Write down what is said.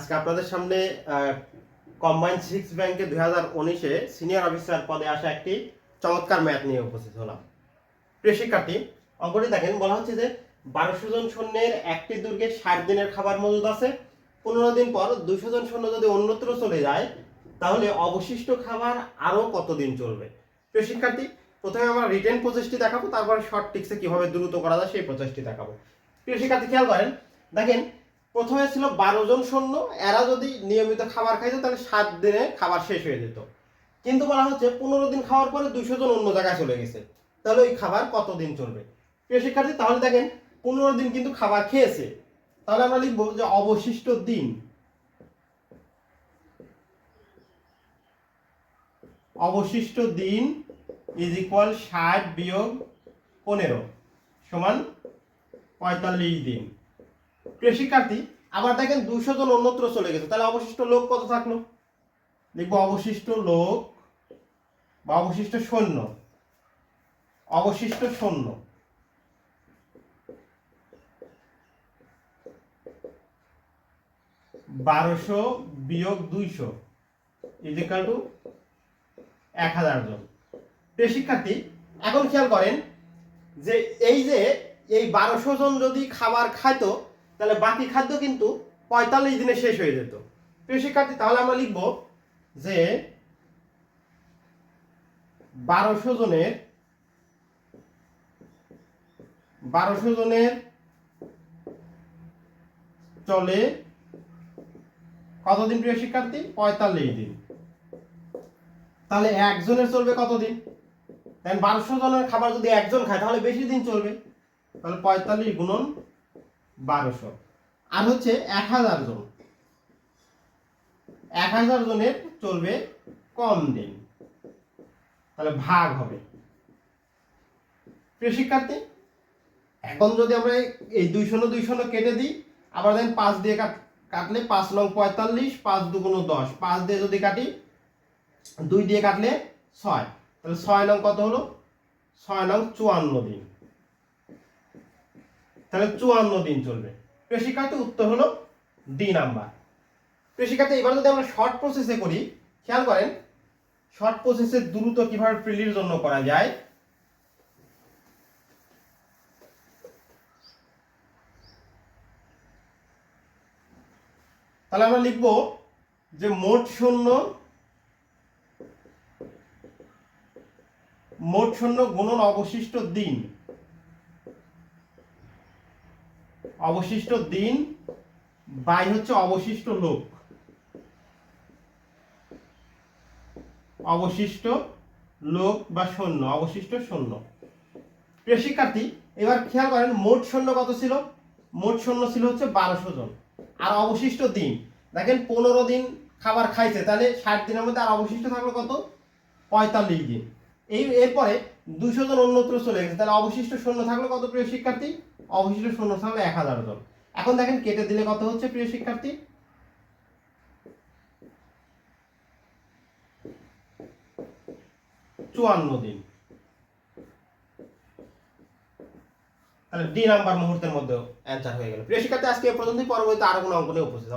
আজকে আপনাদের সামনে কম্বাইন সিক্স ব্যাংকে দুই হাজার উনিশে সিনিয়র অফিসার পদে আসা একটি চমৎকার ম্যাথ নিয়ে উপস্থিত হলাম। প্রিয় শিক্ষার্থী, অঙ্কটি দেখেন, বলা হচ্ছে যে বারোশো জন সৈন্যের একটি দুর্গে ষাট দিনের খাবার মজুদ আছে। পনেরো দিন পর দুশো জন সৈন্য যদি অন্যত্র চলে যায়, তাহলে অবশিষ্ট খাবার আরও কতদিন চলবে? প্রিয় শিক্ষার্থী, প্রথমে আমরা রিটেন প্রসেসটি দেখাবো, তারপরে শর্ট টিক্সে কীভাবে দ্রুত করা যায় সেই প্রচেষ্টি দেখাবো। প্রিয় শিক্ষার্থী, খেয়াল করেন, দেখেন প্রথমে ছিল বারো জন সৈন্য, এরা যদি নিয়মিত খাবার খাইতো, তাহলে সাত দিনে খাবার শেষ হয়ে যেত। কিন্তু বলা হচ্ছে পনেরো দিন খাওয়ার পরে দুইশো জন অন্য জায়গায় চলে গেছে। তাহলে ওই খাবার কতদিন চলবে? প্রিয় শিক্ষার্থী, তাহলে দেখেন, পনেরো দিন কিন্তু খাবার খেয়েছে। তাহলে আমরা লিখব যে অবশিষ্ট দিন। অবশিষ্ট দিন ইজ ইকুয়াল ষাট বিয়োগ পনেরো সমান পঁয়তাল্লিশ দিন। প্রিয় শিক্ষার্থী, আবার দেখেন দুশো জন অন্যত্র চলে গেছে। তাহলে অবশিষ্ট লোক কত থাকল? লিখব অবশিষ্ট লোক বা অবশিষ্ট সৈন্য। অবশিষ্ট সৈন্য। বারোশো বিয়োগ দুইশো ইজিক্যাল টু এক হাজার জন। প্রিয় শিক্ষার্থী, এখন খেয়াল করেন যে এই যে এই বারোশো জন যদি খাবার খাইতো তাহলে বাকি খাদ্য কিন্তু পঁয়তাল্লিশ দিনে শেষ হয়ে যেত। প্রিয় শিক্ষার্থী, তাহলে আমরা লিখব যে বারোশো জনের বারোশো জনের চলে কতদিন প্রিয় শিক্ষার্থী? পঁয়তাল্লিশ দিন। তাহলে একজনের চলবে কতদিন? বারোশো জনের খাবার যদি একজন খায়, তাহলে বেশি দিন চলবে। তাহলে পঁয়তাল্লিশ গুণন বারোশো। আর হচ্ছে এক হাজার জন। এক হাজার জনের চলবে কম দিন। তাহলে ভাগ হবে। প্রিয় শিক্ষার্থী, এখন যদি আমরা এই দুই শূন্য দুই শূন্য কেটে দিই, আবার দেন পাঁচ দিয়ে কাট কাটলে পাঁচ নং পঁয়তাল্লিশ, পাঁচ দুগুণ দশ। পাঁচ দিয়ে যদি কাটি, দুই দিয়ে কাটলে ছয়। তাহলে ছয় নং কত হলো? ছয় নং চুয়ান্ন দিন। তাহলে চুয়ান্ন দিন চলবে। শিক্ষার্থী উত্তর হলো ডি নাম্বার শিক্ষার্থী এবার যদি আমরা শর্ট প্রসেসে করি, খেয়াল করেন শর্ট প্রসেসে দ্রুত কীভাবে প্রিলির জন্য করা যায়? তাহলে আমরা লিখব যে মোট শূন্য মোট শূন্য গুণন অবশিষ্ট দিন। অবশিষ্ট দিন বাই হচ্ছে অবশিষ্ট লোক। অবশিষ্ট লোক বা শূন্য অবশিষ্ট শূন্য প্রিয় শিক্ষার্থী, এবার খেয়াল করেন, মোট শূন্য কত ছিল? মোট শূন্য ছিল হচ্ছে বারোশো জন। আর অবশিষ্ট দিন, দেখেন পনেরো দিন খাবার খাইছে, তাহলে ষাট দিনের মধ্যে আর অবশিষ্ট থাকল কত? পঁয়তাল্লিশ দিন। এই, এরপরে দুশো জন অন্যত্র চলে গেছে, তাহলে অবশিষ্ট শূন্য থাকল কত প্রিয় শিক্ষার্থী? অবশিষ্ট শূন্য হলো এক হাজার জন। এখন দেখেন কেটে দিলে কত হচ্ছে, প্রিয় শিক্ষার্থী? চুয়ান্ন দিন। তাহলে ডি নাম্বার মুহূর্তের মধ্যে অ্যান্সার হয়ে গেল। প্রিয় শিক্ষার্থী, আজকে এ পর্যন্তই। পরবর্তীতে আরও কোনো অঙ্ক নিয়ে উপস্থিত